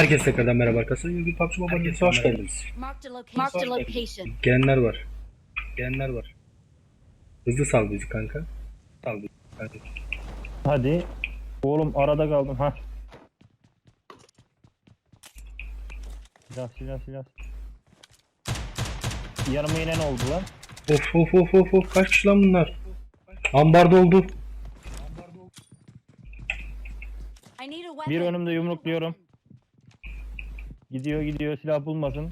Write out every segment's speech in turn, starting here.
Herkese tekrardan merhaba arkadaşlar. Bir PUBG Mobile Games'e hoş geldiniz. Marked a location. Gelenler var. Gelenler var. Hızlı sal bizi kanka. Sal bizi kanka. Hadi. Oğlum arada kaldım ha. Silah silah silah. Yanıma inen oldu lan. Of of of of of kaç kişi lan bunlar? Ambar doldu. I need a weapon. Bir önümde yumrukluyorum. Gidiyor gidiyor silah bulmasın.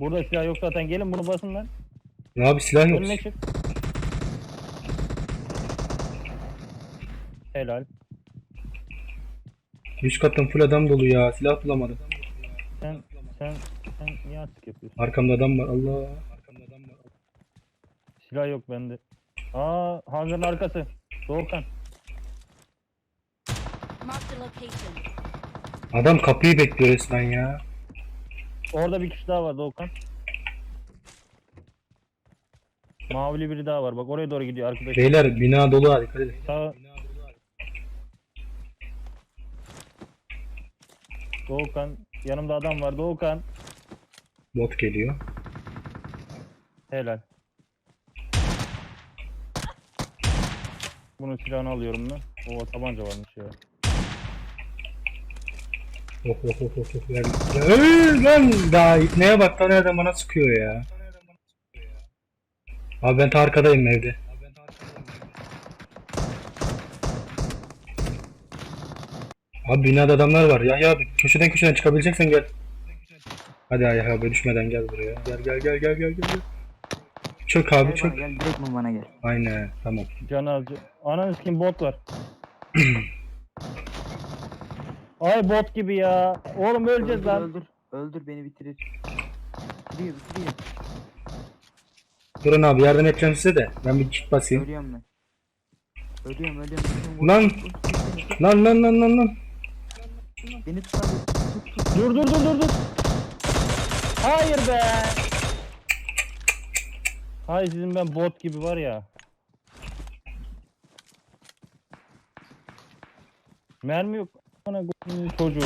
Burada silah yok zaten gelin bunu basın lan. Ya abi silah yok. Önüne çık. Helal. Üst kattan full adam dolu ya. Silah bulamadım. Sen sen sen niye artık yapıyorsun? Arkamda adam var. Allah. Arkamda adam var. Silah yok bende. Aa hangarın arkası. Doğukan. Marked a location. Adam kapıyı bekliyor resmen ya. Orada bir kişi daha var Doğukan. Mavili biri daha var. Bak oraya doğru gidiyor arkadaş. Beyler bina dolu ha dikkat edin. Sağ. Doğukan. Yanımda adam var. Doğukan. Bot geliyor. Helal. Bunun silahını alıyorum ben. O tabanca varmış ya. Of of of of of. Ver. Eee, lan daha neye bak da nereden bana sıkıyor ya. Abi ben ta arkadayım evde. Abi binada adamlar var. Yahya abi köşeden köşeden çıkabileceksen gel. Hadi Yahya abi düşmeden gel buraya. Gel gel gel gel gel gel. Çök abi çök. gel direkt bana gel. Aynen tamam. Can azcı. Ananı kim bot var. Ay bot gibi ya. Oğlum öleceğiz Öldür lan. öldür. Öldür beni bitirir. Bitiriyor bitiriyor. Durun abi yardım edeceğim size de. Ben bir kit basayım. Ölüyorum ben. Ölüyorum ölüyorum. Vur, Lan. Lan lan lan lan lan. Beni tut abi. Tut tut. Dur dur dur dur dur. Hayır be. Hay sizin ben bot gibi var ya. Mermi yok. Bana çocuğu.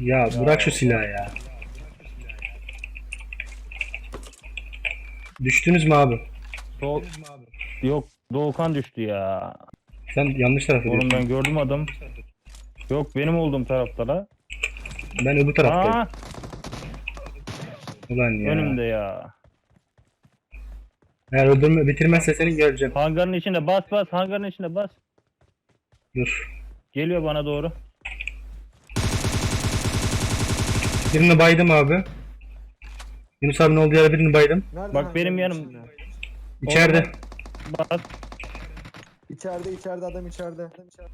Ya bırak şu silahı ya. Düştünüz mü abi? Do yok Doğukan düştü ya. Sen yanlış tarafa Oğlum ben gördüm adam. Yok benim olduğum tarafta la. Ben öbür taraftayım. Aa, Ulan ya. önümde ya. Eğer öldürme bitirmezse seni göreceğim. Hangarın içinde bas bas hangarın içinde bas. Dur. Geliyor bana doğru. Birini baydım abi. Yunus abinin olduğu yere birini baydım. Nerede Bak benim yanım- içinde? İçeride. Bas. İçeride içeride adam içeride. Adam içeride.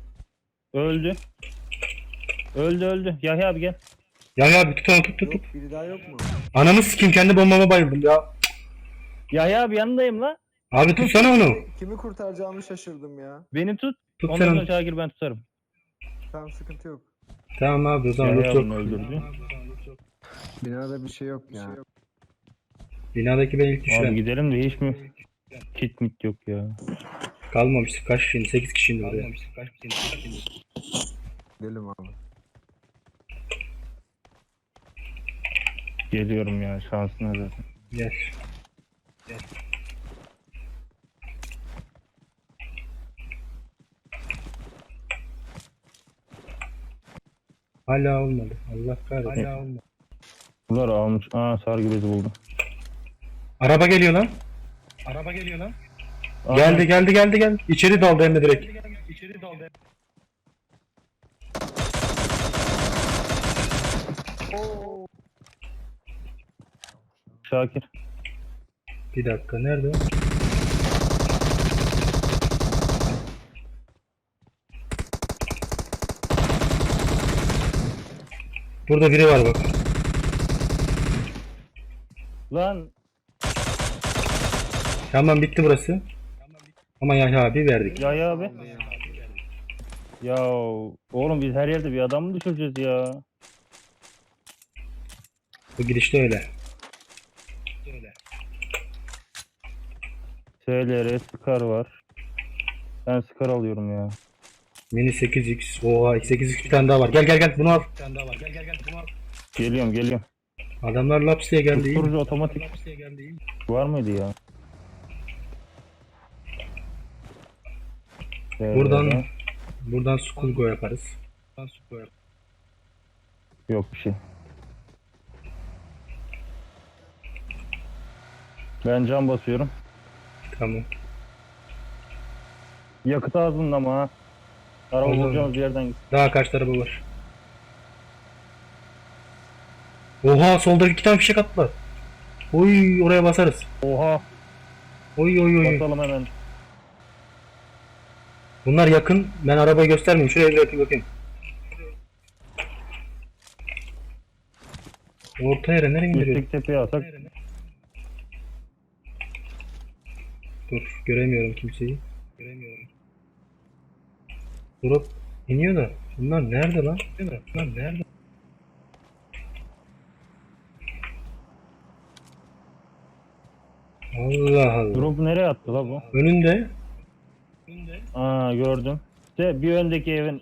Öldü. Öldü öldü. Yahya abi gel. Ya ya bir tut onu tut tut tut. Yok biri daha yok mu? Ananı sikeyim kendi bombama bayıldım ya. Yahya abi yanındayım la. Abi tutsana onu. Kimi kurtaracağımı şaşırdım ya. Beni tut. Tut Ondan sen sonra onu. Şakir ben tutarım. Tamam sıkıntı yok. Tamam abi o zaman Yahya loot abini yok. öldürdü. Binada bir şey yok ya. Binadaki ben ilk Abi düşüren. gidelim de hiç mi? Kit mit yok ya. Kalmamış. Kaç kişiydi? 8 kişiydi oraya. Gidelim abi. Geliyorum ya şansına zaten. Gel. Hala olmadı. Allah kahretsin. Hala olmadı. Bunlar almış. Aa sargı bezi buldu. Araba geliyor lan. Araba geliyor lan. Aa, Geldi geldi geldi geldi. İçeri daldı hem de direkt. Şakir. Bir dakika nerede? Burada biri var bak. Lan Tamam bitti burası. Ama Yahya abi verdik. Yahya abi. Ya oğlum biz her yerde bir adam mı düşüreceğiz ya? Bu girişte öyle. SLR, Scar var. Ben skar alıyorum ya. Mini 8x. Oha 8x bir tane daha var. Gel gel gel bunu al. Bir tane daha var. Gel gel gel bunu al. Geliyorum geliyorum. Adamlar laps diye geldi. iyi mi? Susturucu otomatik Laps diye geldi. iyi mi? var mıydı ya? Buradan Şöyle. buradan Skulgo yaparız. Buradan Skulgo yaparız. Yok bir şey. Ben cam basıyorum. Tamam. Yakıt ağzında ama ha. Araba Olur. bulacağımız yerden git. Daha kaç araba var? Oha solda iki tane fişek attılar. Oy oraya basarız. Oha. Oy oy oy. Basalım hemen. Bunlar yakın. Ben arabayı göstermeyeyim. Şuraya bir bakayım bakayım. Orta yere nereye indiriyor? Üstteki tepeye atak. Dur göremiyorum kimseyi. Göremiyorum. Durup iniyor da. Bunlar nerede lan? Bunlar nerede? Allah Allah. Drop nereye attı la bu? Önünde. Aa gördüm. İşte bir öndeki evin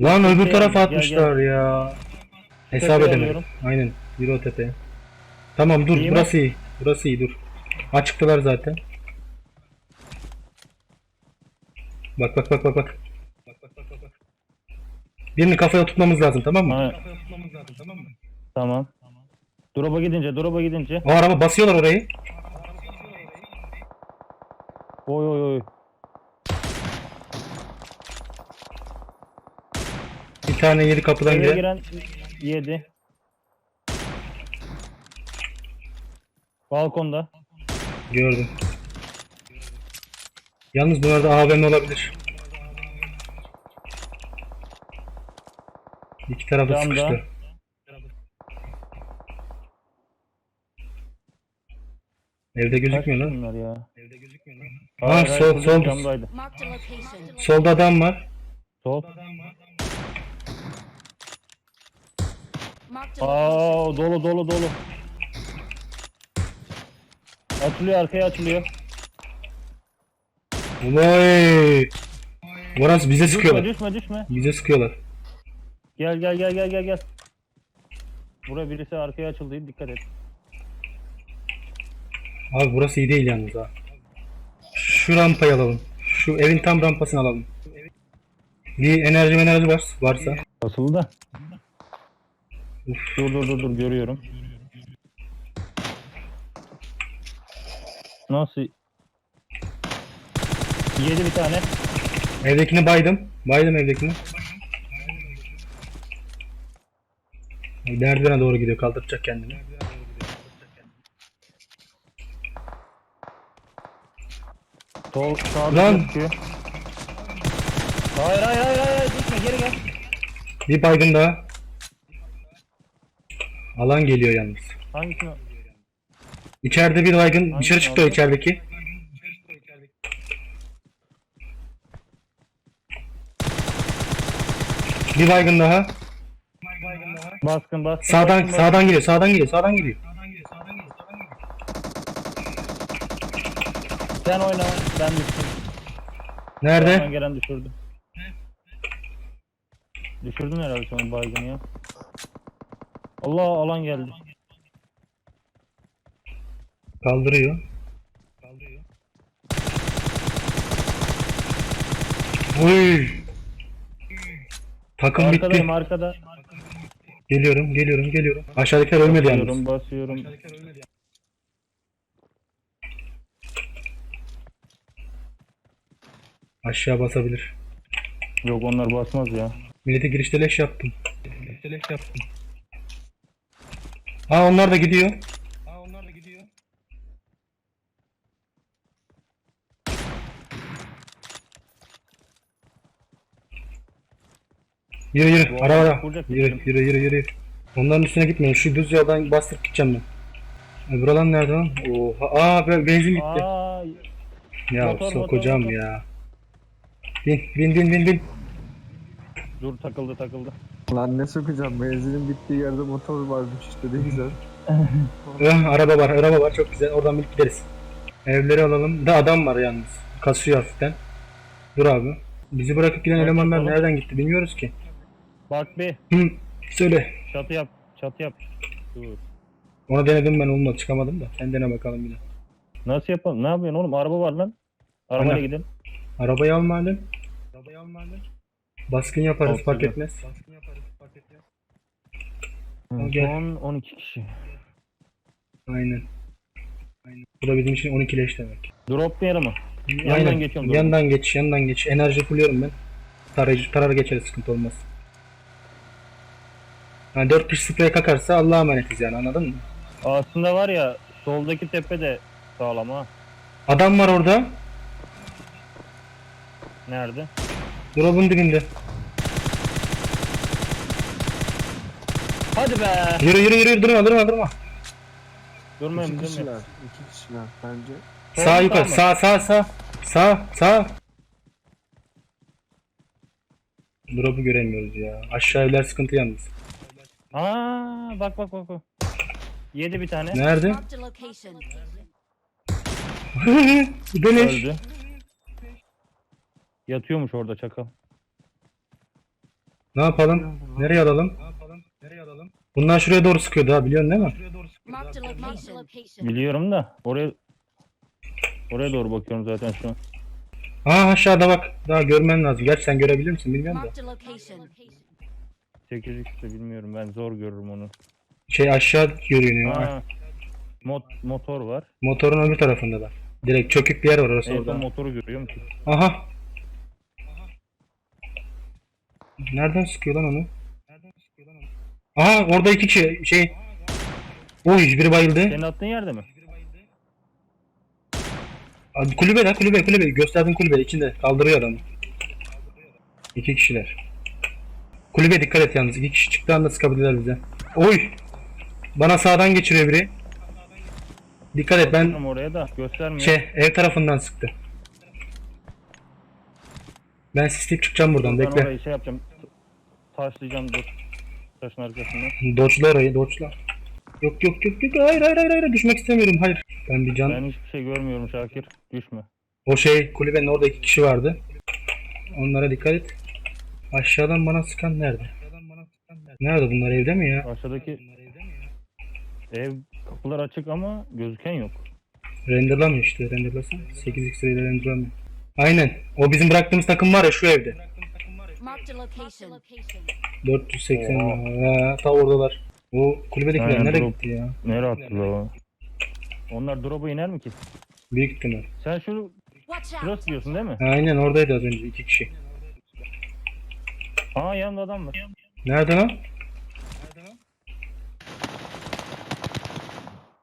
Lan öbür Gel, tarafa gel, atmışlar ya. Hesap edemedim. Aynen. Yürü o tepeye. Tamam dur İyi mi? burası iyi. Burası iyi dur. Açıktılar zaten. Bak bak bak bak bak. Birini kafaya tutmamız lazım tamam mı? Ha, Kafaya tutmamız lazım tamam mı? tamam. Drop'a gidince, drop'a gidince. O araba basıyorlar orayı. Oy oy oy. Bir tane yedi kapıdan Eve giren. giren yedi. Balkonda. Gördüm. Yalnız bunlarda AVM olabilir. İki tarafta Camda. sıkıştı. Evde Kaç gözükmüyor lan. bunlar ya? Evde gözükmüyor lan. Hayır, sol- sol- camdaydı. Marked a location. Solda adam var. Sol. Marked a location. Aa dolu dolu dolu. Açılıyor arkaya açılıyor. Vay. Orası bize Düşme sıkıyorlar. düşme düşme. Bize sıkıyorlar. Gel gel gel gel gel gel. Buraya birisi arkaya açıldı dikkat et. Abi burası iyi değil yalnız ha. Şu rampayı alalım. Şu evin tam rampasını alalım. Bir enerji enerji var, varsa. Basıldı da. Dur dur dur dur görüyorum. Nasıl? Yedi bir tane. Evdekini baydım. Baydım evdekini. Merdivene doğru gidiyor. Kaldıracak kendini. Sol sağda Lan! gözüküyor. Hayır hayır hayır hayır gitme geri gel. Bir baygın daha. Alan geliyor yalnız. Hangisini? İçeride bir baygın. Dışarı çıktı o içerideki. Bir baygın daha. Baskın baskın. Sağdan baskın, sağdan geliyor. Sağdan geliyor. Sağdan geliyor. Sen oyna ben düştüm. Nerede? gelen düşürdü. Düşürdün herhalde son baygını ya. Allah alan geldi. Kaldırıyor. Uy. Takım bitti. Arkadayım arkada. Geliyorum, geliyorum, geliyorum. Aşağıdakiler ölmedi yalnız. Basıyorum basıyorum. Aşağı basabilir. Yok onlar basmaz ya. Millete girişte leş yaptım. Girişte leş yaptım. Ha onlar da gidiyor. Ha onlar da gidiyor. Yürü yürü Bu ara ara. vuracak Yürü bizim. yürü yürü yürü. Onların üstüne gitmeyin. Şu düz yoldan bastırıp gideceğim ben. Öbür alan nerede lan? Oha. Aa be- benzin bitti. Aa, ya motor, motor, sokacağım motor. ya. Bin bin bin bin bin. dur takıldı takıldı. Lan ne sokacağım? Benzinin bittiği yerde motor varmış işte ne güzel. Eh, araba var, araba var çok güzel. Oradan bir gideriz. Evleri alalım. Da adam var yalnız. Kasıyor hafiften. Dur abi. Bizi bırakıp giden Bak elemanlar bakalım. nereden gitti bilmiyoruz ki. Bak bir Hı, söyle. çatı yap. Çatı yap. Dur. Onu denedim ben olmadı çıkamadım da. Sen dene bakalım yine. Nasıl yapalım? Ne yapıyorsun oğlum? Araba var lan. Arabayla gidelim. Arabayı almadın. Arabayı almadın. Baskın yaparız Olsun fark ya. etmez. Baskın yaparız fark etmez. Gel. Son 12 kişi. Aynen. Aynen. Bu da bizim için 12 leş demek. Drop bir yere mi? Yandan Aynen. geçiyorum. Yandan geç, yandan geç. Enerji buluyorum ben. Tarayıcı, tarar geçeriz sıkıntı olmaz. Yani 4 kişi sprey kakarsa Allah'a emanetiz yani anladın mı? Aslında var ya soldaki tepe de sağlam ha. Adam var orada. Nerede? Drop'un dibinde. Hadi be. Yürü yürü yürü durma durma durma. Durmayın İki durmayın. kişiler. iki kişiler bence. Sağ mu, yukarı mı? sağ sağ sağ. Sağ sağ. Drop'u göremiyoruz ya. Aşağı evler sıkıntı yalnız. Aa bak bak bak. bak. Yedi bir tane. Nerede? Marked a location. Dönüş. Öldü. Yatıyormuş orada çakal. Ne yapalım? Nereye alalım? Bunlar şuraya doğru sıkıyordu ha biliyorsun değil mi? Marked a location. Biliyorum da oraya oraya doğru bakıyorum zaten şu an. Aa aşağıda bak. Daha görmen lazım. Gerçi sen görebilir misin bilmiyorum da. Marked a location. 8 x'te bilmiyorum ben zor görürüm onu. Şey aşağı görünüyor. Aa, mot motor var. Motorun öbür tarafında da. Direkt çökük bir yer var orası son orada. motoru görüyorum ki. Aha. Nereden sıkıyor lan onu? Aha orada iki kişi şey. Oy biri bayıldı. Senin attığın yerde mi? Abi, kulübe lan kulübe kulübe. Gösterdiğin kulübe içinde. Kaldırıyor adamı. İki kişiler. Kulübe dikkat et yalnız. İki kişi çıktığı anda sıkabilirler bize. Oy. Bana sağdan geçiriyor biri. Dikkat et ben Bakıyorum oraya da göstermiyor. şey ev tarafından sıktı. Ben sisleyip çıkacağım buradan ben bekle. orayı şey yapacağım. Taşlayacağım dur. Taşın arkasından. Dodge'la orayı dodge'la. Yok yok yok yok hayır hayır hayır hayır düşmek istemiyorum hayır. Ben bir can. Ben hiçbir şey görmüyorum Şakir. Düşme. O şey kulübenin orada iki kişi vardı. Onlara dikkat et. Aşağıdan bana sıkan nerede? Nerede bunlar evde mi ya? Aşağıdaki ev kapılar açık ama gözüken yok. Renderlamıyor işte renderlasın. 8x ile renderlamıyor. Aynen. O bizim bıraktığımız takım var ya şu evde. Marked a location. 480. Oha. Ha, ta oradalar. O kulübedekiler Aynen, nereye drop. gitti ya? Nereye attılar o? Onlar drop'a iner mi ki? Büyük ihtimal. Sen şu Watch out. şurası diyorsun değil mi? Aynen oradaydı az önce iki kişi. Aa yanında adam var. Nerede lan?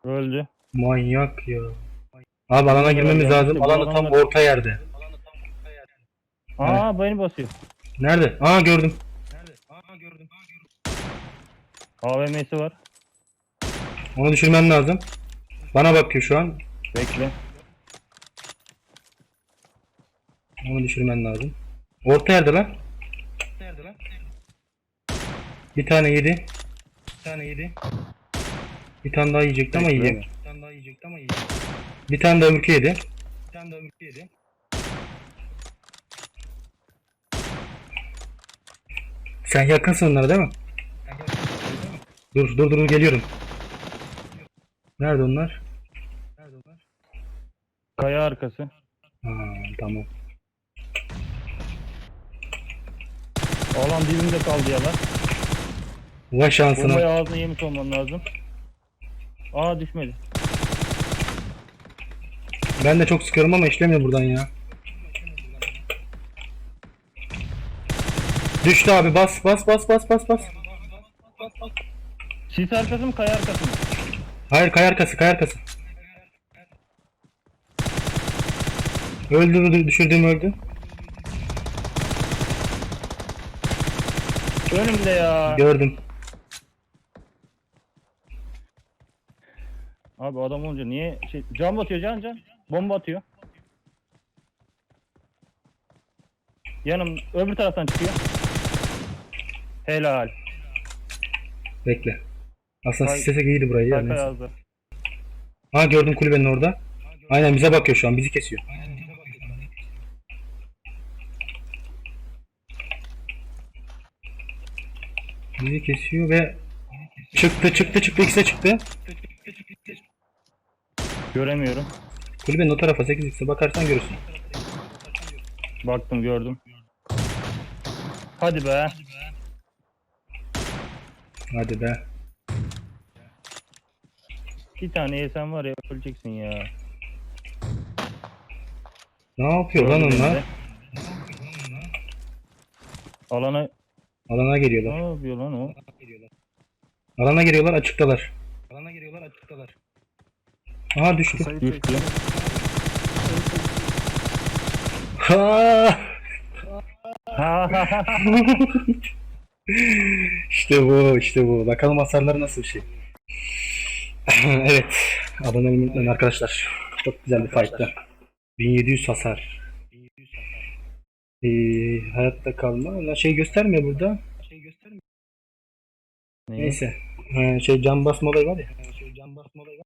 Öldü. Manyak ya. Abi alana girmemiz lazım. işte bu Alan da tam adamlar- orta yerde. Aa beni basıyor. Nerede? Aa gördüm. AVM'si var. Onu düşürmen lazım. Bana bakıyor şu an. Bekle. Onu düşürmen lazım. Orta yerde lan. Bir tane yedi. Bir tane yedi. Bir tane daha yiyecekti ama Bekle. yiyecek. Bir tane daha yiyecekti ama yiyecek. Bir tane daha ömürkü yedi. Bir tane daha ömürkü yedi. Sen yakınsın onlara değil mi? Dur dur dur geliyorum. Nerede onlar? Kaya arkası. Ha, tamam. Alan dibimde kaldı ya lan. Vay şansına. Bombayı ağzına yemiş olman lazım. Aa düşmedi. Ben de çok sıkıyorum ama işlemiyor buradan ya. Düştü abi bas bas bas bas bas bas. Sis arkası mı kaya arkası mı? Hayır kay arkası kay arkası. Öldü öldü düşürdüğüm öldü. Önümde ya. Gördüm. Abi adam olunca niye şey cam atıyor can can. Bomba atıyor. Yanım öbür taraftan çıkıyor. Helal. Bekle. Aslında Kay- istesek iyiydi burayı ya. Arka neyse. yazdı. Ha gördüm kulübenin orada. Aynen bize bakıyor şu an bizi kesiyor. Bizi kesiyor ve çıktı çıktı çıktı ikisi de çıktı. Göremiyorum. Kulübenin o tarafa 8x'e bakarsan görürsün. Baktım gördüm. Hadi be. Hadi be. Bir tane yesen var ya öleceksin ya. Ne yapıyor lan Gördüm onlar? beni de. Alana Alana geliyorlar. ne yapıyor lan o? Alana giriyorlar açıktalar. Alana giriyorlar açıktalar. Aha düştü. Sayı Düştü. Ha! Ha ha ha. işte bu, işte bu. Bakalım hasarları nasıl bir şey. evet. Abone olmayı unutmayın arkadaşlar. Çok güzel bir fight'tı. 1700 hasar. Ee, hayatta kalma. Ulan şey göstermiyor burada. Şey göstermiyor. Neyse. Ha, şey can basma olayı var ya. Şey can basma olayı var.